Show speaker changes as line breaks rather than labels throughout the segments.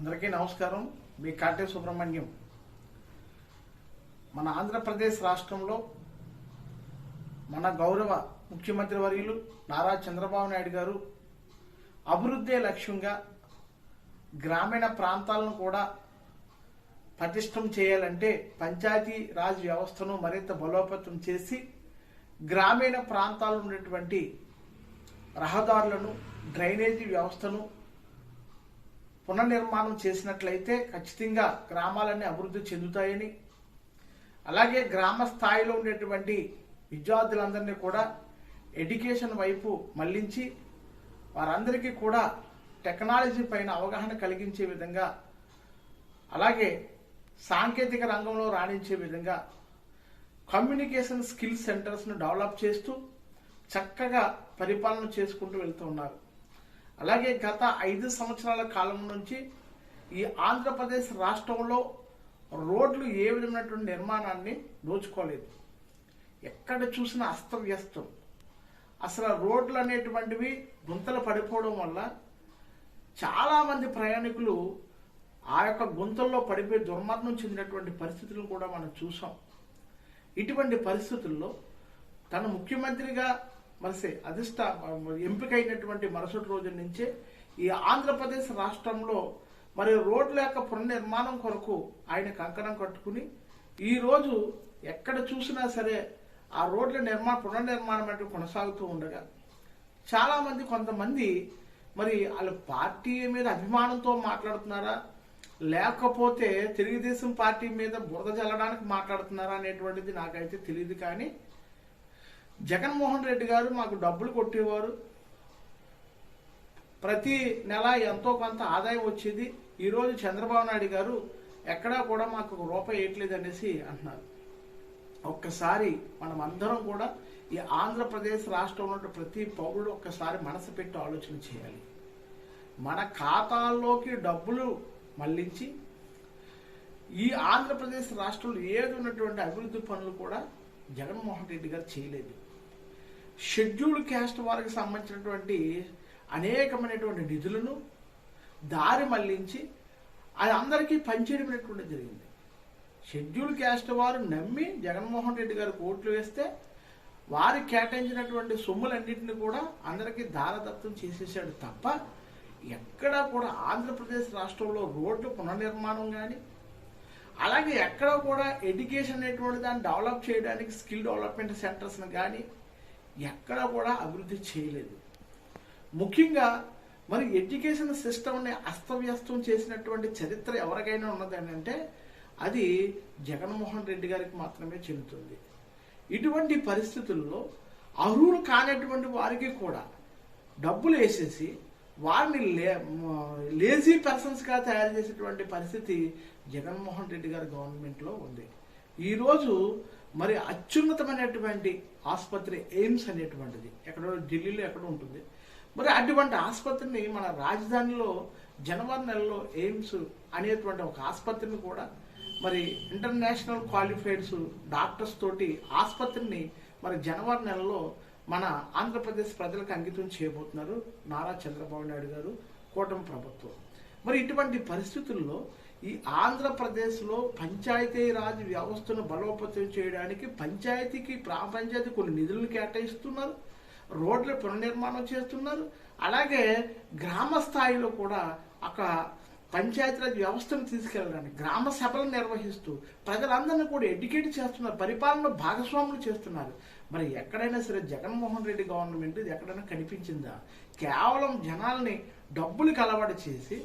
అందరికీ నమస్కారం. మీ కాటే సుబ్రహ్మణ్యం. మన ఆంధ్రప్రదేశ్ రాష్ట్రంలో మన గౌరవ ముఖ్యమంత్రి వర్యులు నారా చంద్రబాబు నాయుడు గారు అభివృద్ధే లక్ష్యంగా గ్రామీణ ప్రాంతాలను కూడా పటిష్టం చేయాలంటే పంచాయతీ రాజ్ వ్యవస్థను మరింత బలోపేతం చేసి గ్రామీణ ప్రాంతాల్లో ఉన్నటువంటి రహదారులను డ్రైనేజీ వ్యవస్థను పునర్నిర్మాణం చేసినట్లయితే ఖచ్చితంగా గ్రామాలన్నీ అభివృద్ధి చెందుతాయని అలాగే గ్రామ స్థాయిలో ఉండేటువంటి విద్యార్థులందరినీ కూడా ఎడ్యుకేషన్ వైపు మళ్ళించి వారందరికీ కూడా టెక్నాలజీ పైన అవగాహన కలిగించే విధంగా అలాగే సాంకేతిక రంగంలో రాణించే విధంగా కమ్యూనికేషన్ స్కిల్ సెంటర్స్ను డెవలప్ చేస్తూ చక్కగా పరిపాలన చేసుకుంటూ వెళ్తూ ఉన్నారు. అలాగే గత ఐదు సంవత్సరాల కాలం నుంచి ఈ ఆంధ్రప్రదేశ్ రాష్ట్రంలో రోడ్లు ఏ విధమైనటువంటి నిర్మాణాన్ని దోచుకోలేదు. ఎక్కడ చూసినా అస్తవ్యస్తం. అసలు రోడ్లు అనేటువంటివి గుంతలు పడిపోవడం వల్ల చాలామంది ప్రయాణికులు ఆ యొక్క గుంతల్లో పడిపోయి దుర్మరణం చెందినటువంటి పరిస్థితులను కూడా మనం చూసాం. ఇటువంటి పరిస్థితుల్లో తను ముఖ్యమంత్రిగా మరిసే అధిష్ట ఎంపికైనటువంటి మరుసటి రోజు నుంచే ఈ ఆంధ్రప్రదేశ్ రాష్ట్రంలో మరి రోడ్ల యొక్క పునర్నిర్మాణం కొరకు ఆయన కంకణం కట్టుకుని ఈరోజు ఎక్కడ చూసినా సరే ఆ రోడ్ల నిర్మాణ పునర్నిర్మాణం అంటే కొనసాగుతూ ఉండగా చాలామంది కొంతమంది మరి వాళ్ళ పార్టీ మీద అభిమానంతో మాట్లాడుతున్నారా? లేకపోతే తెలుగుదేశం పార్టీ మీద బురద జల్లడానికి మాట్లాడుతున్నారా అనేటువంటిది నాకైతే తెలియదు కానీ జగన్మోహన్ రెడ్డి గారు మాకు డబ్బులు కొట్టేవారు. ప్రతి నెల ఎంతో కొంత ఆదాయం వచ్చేది. ఈరోజు చంద్రబాబు నాయుడు గారు ఎక్కడా కూడా మాకు ఒక రూపాయి వేయట్లేదు అనేసి అంటున్నారు. ఒక్కసారి మనం అందరం కూడా ఈ ఆంధ్రప్రదేశ్ రాష్ట్రంలో ఉన్న ప్రతి పౌరుడు ఒక్కసారి మనసు పెట్టి ఆలోచన చేయాలి. మన ఖాతాల్లోకి డబ్బులు మళ్ళించి ఈ ఆంధ్రప్రదేశ్ రాష్ట్రంలో ఏది ఉన్నటువంటి అభివృద్ధి పనులు కూడా జగన్మోహన్ రెడ్డి గారు చేయలేదు. షెడ్యూల్డ్ క్యాస్ట్ వారికి సంబంధించినటువంటి అనేకమైనటువంటి నిధులను దారి మళ్ళించి అది అందరికీ పంచేయడం జరిగింది. షెడ్యూల్ క్యాస్ట్ వారు నమ్మి జగన్మోహన్ రెడ్డి గారు ఓట్లు వేస్తే వారికి కేటాయించినటువంటి సొమ్ములన్నింటినీ కూడా అందరికీ దారదత్తం చేసేసాడు తప్ప ఎక్కడా కూడా ఆంధ్రప్రదేశ్ రాష్ట్రంలో రోడ్లు పునర్నిర్మాణం కానీ అలాగే ఎక్కడ కూడా ఎడ్యుకేషన్ అనేటువంటి దాన్ని డెవలప్ చేయడానికి స్కిల్ డెవలప్మెంట్ సెంటర్స్ని కానీ ఎక్కడా కూడా అభివృద్ధి చేయలేదు. ముఖ్యంగా మరి ఎడ్యుకేషన్ సిస్టమ్ని అస్తవ్యస్తం చేసినటువంటి చరిత్ర ఎవరికైనా ఉన్నదని అంటే అది జగన్మోహన్ రెడ్డి గారికి మాత్రమే చెందుతుంది. ఇటువంటి పరిస్థితుల్లో అర్హులు కానటువంటి వారికి కూడా డబ్బులు వేసేసి వారిని లే లేజీ పర్సన్స్గా తయారు చేసేటువంటి పరిస్థితి జగన్మోహన్ రెడ్డి గారి గవర్నమెంట్లో ఉంది. ఈరోజు మరి అత్యున్నతమైనటువంటి ఆసుపత్రి ఎయిమ్స్ అనేటువంటిది. ఎక్కడో ఢిల్లీలో ఎక్కడో ఉంటుంది. మరి అటువంటి ఆసుపత్రిని మన రాజధానిలో జనవరి నెలలో ఎయిమ్స్ అనేటువంటి ఒక ఆసుపత్రిని కూడా మరి ఇంటర్నేషనల్ క్వాలిఫైడ్స్ డాక్టర్స్ తోటి ఆసుపత్రిని మరి జనవరి నెలలో మన ఆంధ్రప్రదేశ్ ప్రజలకు అంకితం చేయబోతున్నారు నారా చంద్రబాబు నాయుడు గారు కూటమి ప్రభుత్వం. మరి ఇటువంటి పరిస్థితుల్లో ఈ ఆంధ్రప్రదేశ్లో పంచాయతీ రాజ్ వ్యవస్థను బలోపేతం చేయడానికి పంచాయతీకి గ్రామ పంచాయతీ కొన్ని నిధులను కేటాయిస్తున్నారు. రోడ్ల పునర్నిర్మాణం చేస్తున్నారు. అలాగే గ్రామ స్థాయిలో కూడా ఒక పంచాయతీరాజ్ వ్యవస్థను తీసుకెళ్ళడానికి గ్రామ సభలను నిర్వహిస్తూ ప్రజలందరినీ కూడా ఎడ్యుకేట్ చేస్తున్నారు. పరిపాలన భాగస్వాములు చేస్తున్నారు. మరి ఎక్కడైనా సరే జగన్మోహన్ రెడ్డి గవర్నమెంట్ ఇది ఎక్కడైనా కనిపించిందా? కేవలం జనాల్ని డబ్బులకు అలవాటు చేసి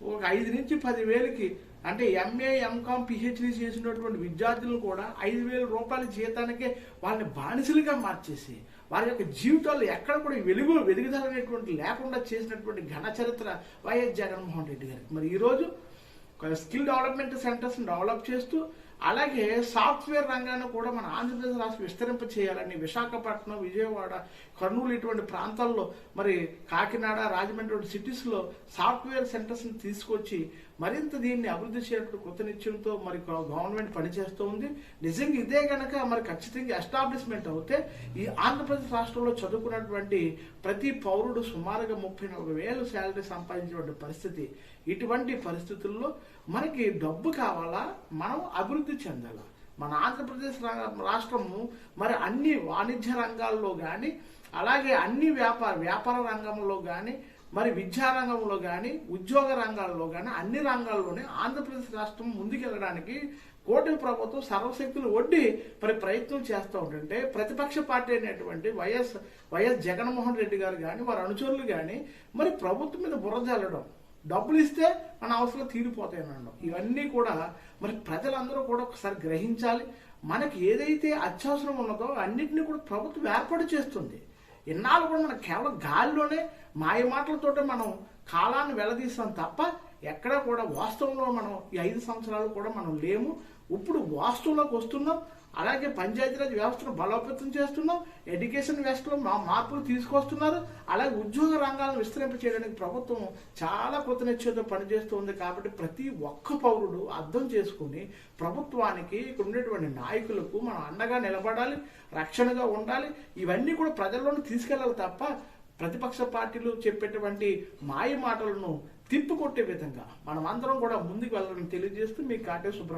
ఒక ఐదు నుంచి పది వేలకి అంటే ఎంఏ ఎంకామ్ పిహెచ్డి చేసినటువంటి విద్యార్థులను కూడా ఐదు వేల రూపాయల జీతానికే వాళ్ళని బానిసలుగా మార్చేసి వారి యొక్క జీవితాల్లో ఎక్కడ కూడా వెలుగు వెలుగుదల అనేటువంటి లేకుండా చేసినటువంటి ఘన చరిత్ర వైఎస్ జగన్మోహన్ రెడ్డి గారికి. మరి ఈరోజు స్కిల్ డెవలప్మెంట్ సెంటర్స్ని డెవలప్ చేస్తూ అలాగే సాఫ్ట్వేర్ రంగాన్ని కూడా మన ఆంధ్రప్రదేశ్ రాష్ట్రం విస్తరింప చేయాలని విశాఖపట్నం విజయవాడ కర్నూలు ఇటువంటి ప్రాంతాల్లో మరి కాకినాడ రాజమండ్రి వంటి సిటీస్లో సాఫ్ట్వేర్ సెంటర్స్ని తీసుకొచ్చి మరింత దీన్ని అభివృద్ధి చేయడానికి కొత్త నిశ్చయంతో మరి గవర్నమెంట్ పనిచేస్తూ ఉంది. నిజంగా ఇదే గనక మరి ఖచ్చితంగా ఎస్టాబ్లిష్మెంట్ అవుతే ఈ ఆంధ్రప్రదేశ్ రాష్ట్రంలో చదువుకున్నటువంటి ప్రతి పౌరుడు సుమారుగా ముప్పై నలభై వేలు శాలరీ సంపాదించేటువంటి పరిస్థితి ఇటువంటి పరిస్థితుల్లో మనకి డబ్బు కావాలా? మనం అభివృద్ధి చెందాలి మన ఆంధ్రప్రదేశ్ రాష్ట్రము మరి అన్ని వాణిజ్య రంగాల్లో కానీ అలాగే అన్ని వ్యాపార వ్యాపార రంగంలో కానీ మరి విద్యా రంగంలో కానీ ఉద్యోగ రంగాల్లో కానీ అన్ని రంగాల్లోనే ఆంధ్రప్రదేశ్ రాష్ట్రం ముందుకెళ్ళడానికి కూటమి ప్రభుత్వం సర్వశక్తులు ఒడ్డి మరి ప్రయత్నం చేస్తూ ఉంటుంటే ప్రతిపక్ష పార్టీ అనేటువంటి వైఎస్ వైఎస్ జగన్మోహన్ రెడ్డి గారు కానీ వారి అనుచరులు కానీ మరి ప్రభుత్వం మీద బుర్రజల్లడం డబ్బులు ఇస్తే మన అవసరం తీరిపోతాయి ఇవన్నీ కూడా మరి ప్రజలందరూ కూడా ఒకసారి గ్రహించాలి. మనకి ఏదైతే అత్యవసరం ఉన్నదో అన్నింటినీ కూడా ప్రభుత్వం ఏర్పాటు చేస్తుంది. ఇన్నాళ్ళు కూడా మనం కేవలం గాలిలోనే మాయ మాటలతోటే మనం కాలాన్ని వెలదీస్తాం తప్ప ఎక్కడా కూడా వాస్తవంలో మనం ఈ ఐదు సంవత్సరాలు కూడా మనం లేము. ఇప్పుడు వాస్తవంలోకి వస్తున్నాం. అలాగే పంచాయతీరాజ్ వ్యవస్థను బలోపేతం చేస్తున్నాం ఎడ్యుకేషన్ వ్యవస్థలో మా మార్పులు తీసుకొస్తున్నారు అలాగే ఉద్యోగ రంగాలను విస్తరింప చేయడానికి ప్రభుత్వం చాలా కృతనిశ్చయతో పనిచేస్తుంది కాబట్టి ప్రతి ఒక్క పౌరుడు అర్థం చేసుకుని ప్రభుత్వానికి ఇక్కడ ఉండేటువంటి నాయకులకు మనం అండగా నిలబడాలి రక్షణగా ఉండాలి. ఇవన్నీ కూడా ప్రజల్లోనే తీసుకెళ్ళాలి తప్ప ప్రతిపక్ష పార్టీలు చెప్పేటువంటి మాయ మాటలను తిప్పికొట్టే విధంగా మనం అందరం కూడా ముందుకు వెళ్ళాలని తెలియజేస్తూ మీ కాటే సుబ్రహ్మణ్యం.